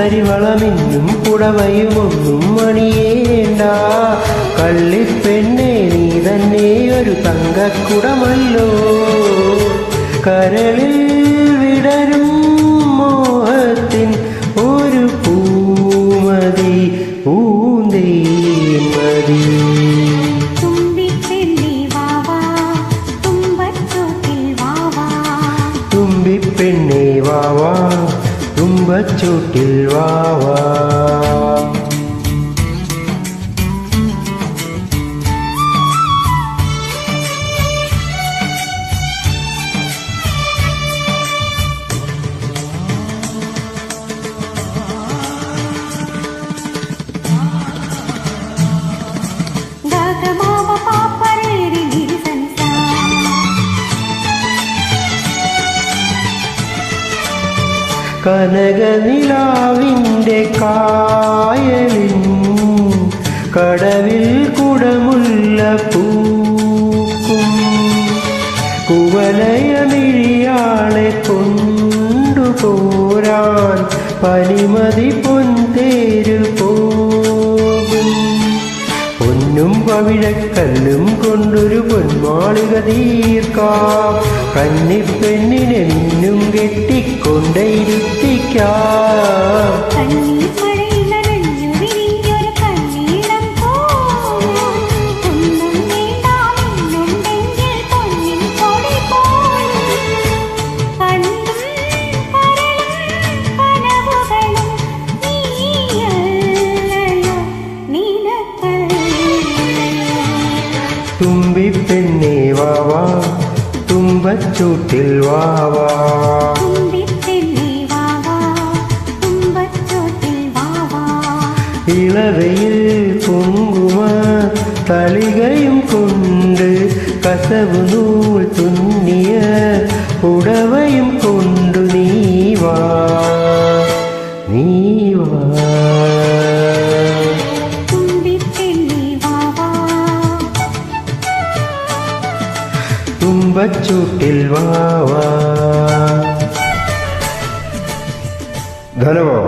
കരിവളമിന്നും പുടവയുമൊന്നും മണിയേണ്ട കള്ളിപ്പെണ്ണേ നീ തന്നെ ഒരു തങ്കക്കുടമല്ലോ. കരളിൽ ചൂട്ടിൽ വാവാ കനകനിലാവിന്റെ കായലിൻ കടവിൽ കുടമുള്ള പൂക്കും കുവലയമിഴിയാളെ കൊണ്ടുപോരാൻ പനിമതി പൊന്തേരു പോകും. പൊന്നും പവിഴക്കല്ലും കൊണ്ടൊരു പൊന്മാളിക തീർക്കാം കന്നിപ്പെണ്ണിനെന്നും കെട്ടിക്കൊണ്ടേയിരിക്കാം துன்பச்சூட்டில் வாவா இளவையில் பொங்கும தளிகையும் கொண்டு கசவு நூல் துண்ணிய உடவையும் கொண்டு துன்பச்சூட்டில் வா வா. தனவா